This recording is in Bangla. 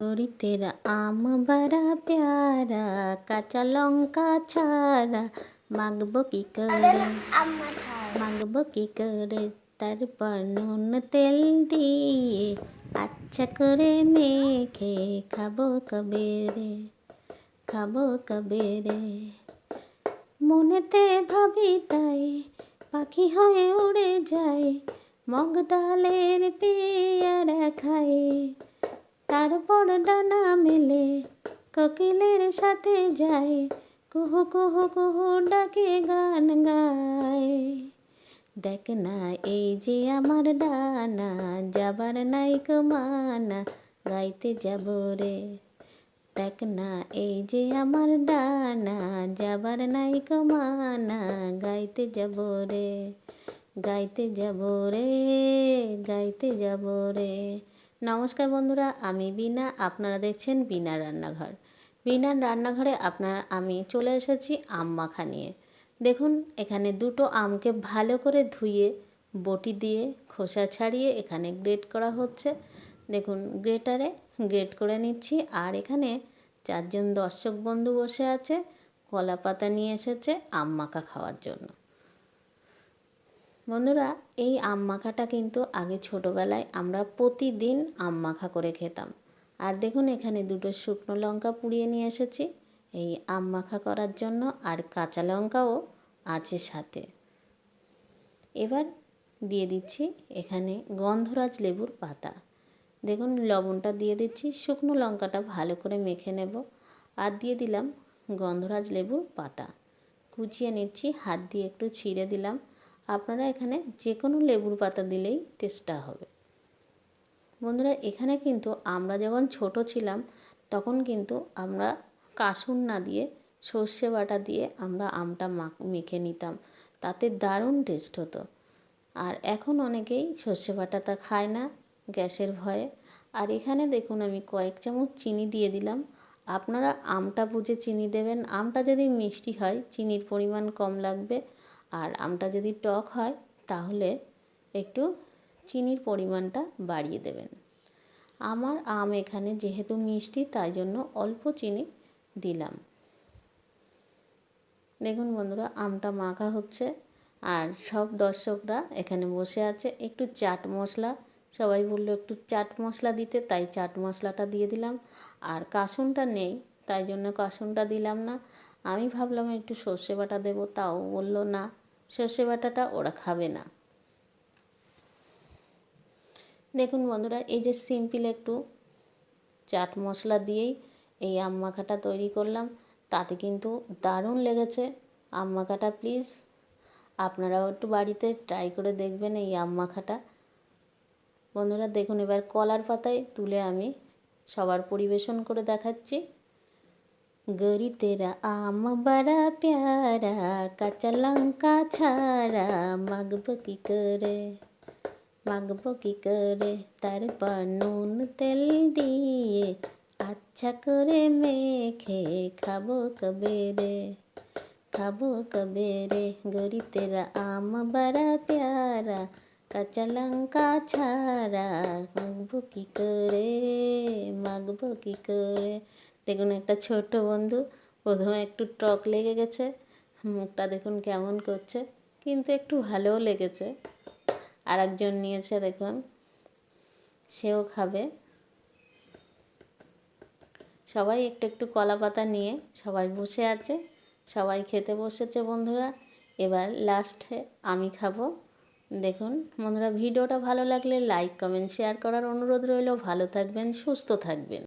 তোরি তেরা আম বাড়া প্যারা কাঁচা লঙ্কা ছাড়া। মাগবো কি করে? মাগবো কি করে? তারপর নুন তেল দিয়ে আচ্ছা করে মেখে খাব কবে রে খাব কবে রে মনেতে ভাবি তাই পাখি হয়ে উড়ে যায় মগ ডালের পেয়ারা খায়। তারপর ডানা মেলে, কোকিলের সাথে যায়, কুহু কুহু কুহু ডাকে গান গায়। দেখ না এই যে আমার ডানা, যাবার নাই মানা, গাইতে যাব রে। দেখ না এই যে আমার ডানা, যাবার নাই মানা, গাইতে যাব রে, গাইতে যাব রে, গাইতে যাব রে। নমস্কার বন্ধুরা, আমি বিনা আপনারা দেখছেন বিনা রান্নাঘর। বিনার রান্নাঘরে আপনারা, আমি চলে এসেছি আম মাখা নিয়ে। দেখুন, এখানে দুটো আমকে ভালো করে ধুয়ে, বটি দিয়ে, খোসা ছাড়িয়ে এখানে গ্রেট করা হচ্ছে। দেখুন, গ্রেটারে গ্রেট করে নিচ্ছি। আর এখানে চারজন দর্শক বন্ধু বসে আছে কলা পাতা নিয়ে এসেছে আম মাখা খাওয়ার জন্য। বন্ধুরা, এই আম মাখাটা কিন্তু আগে ছোটোবেলায় আমরা প্রতিদিন আম মাখা করে খেতাম। আর দেখুন, এখানে দুটো শুকনো লঙ্কা পুড়িয়ে নিয়ে এসেছি। এই আম মাখা করার জন্য আর কাঁচা লঙ্কাও আছে সাথে। এবার দিয়ে দিচ্ছি এখানে গন্ধরাজ লেবুর পাতা। দেখুন, লবণটা দিয়ে দিচ্ছি, শুকনো লঙ্কাটা ভালো করে মেখে নেব। আর দিয়ে দিলাম গন্ধরাজ লেবুর পাতা। কুচিয়ে নিচ্ছি, হাত দিয়ে একটু ছিঁড়ে দিলাম। আপনারা এখানে যে কোনো লেবুর পাতা দিলেই টেস্টটা হবে। বন্ধুরা, এখানে কিন্তু আমরা যখন ছোট ছিলাম, তখন কিন্তু আমরা কাসুন না দিয়ে সর্ষে বাটা দিয়ে আমরা আমটা মেখে নিতাম। তাতে দারুণ টেস্ট হতো। আর এখন অনেকেই সর্ষে বাটাটা খায় না, গ্যাসের ভয়ে। আর এখানে দেখুন, আমি কয়েক চামচ চিনি দিয়ে দিলাম। আপনারা আমটা বুঝে চিনি দেবেন। আমটা যদি মিষ্টি হয়, চিনির পরিমাণ কম লাগবে। আর আমটা যদি টক হয়, তাহলে একটু চিনির পরিমাণটা বাড়িয়ে দেবেন। আমার আম এখানে যেহেতু মিষ্টি, তাই জন্য অল্প চিনি দিলাম। দেখুন বন্ধুরা, আমটা মাখা হচ্ছে আর সব দর্শকরা এখানে বসে আছে। একটু চাট মশলা, সবাই বলল একটু চাট মশলা দিতে, তাই চাট মশলাটা দিয়ে দিলাম। আর কাসুনটা নেই, তাই জন্য কাসুনটা দিলাম না। আমি ভাবলাম একটু সর্ষে বাটা দেবো, তাও বলল না। সর্ষে বাটাটা ওরা খাবে না। দেখুন বন্ধুরা, এই যে সিম্পল একটু চাট মশলা দিয়েই এই আম মাখাটা তৈরি করলাম, তাতে কিন্তু দারুণ লেগেছে। আম মাখাটা প্লিজ আপনারাও একটু বাড়িতে ট্রাই করে দেখবেন এই আম মাখাটা। বন্ধুরা, দেখুন এবার কলার পাতায় তুলে আমি সবার পরিবেশন করে দেখাচ্ছি। গরি তেরা আম বড়া প্যারা কাঁচা লঙ্কা ছাড়া মাগব কি করে মাগব কি করে তারপর নুন তেল দিয়ে আচ্ছা করে মেখে খাব কবে রে খাব কবে রে গরি তেরা আম বড়া প্যারা কাঁচা লঙ্কা ছাড়া মাগবো কী করে মাগবো কী করে দেখুন, একটা ছোট বন্ধু, প্রথমে একটু টক লেগে গেছে, মুখটা দেখুন কেমন করছে, কিন্তু একটু ভালোও লেগেছে। আর একজন নিয়েছে দেখুন, সেও খাবে। সবাই একটু একটু কলা পাতা নিয়ে সবাই বসে আছে, সবাই খেতে বসেছে বন্ধুরা। এবার লাস্টে আমি খাব। দেখুন, বন্ধুরা, ভিডিওটা ভালো লাগলে লাইক কমেন্ট শেয়ার করার অনুরোধ রইল। ভালো থাকবেন, সুস্থ থাকবেন।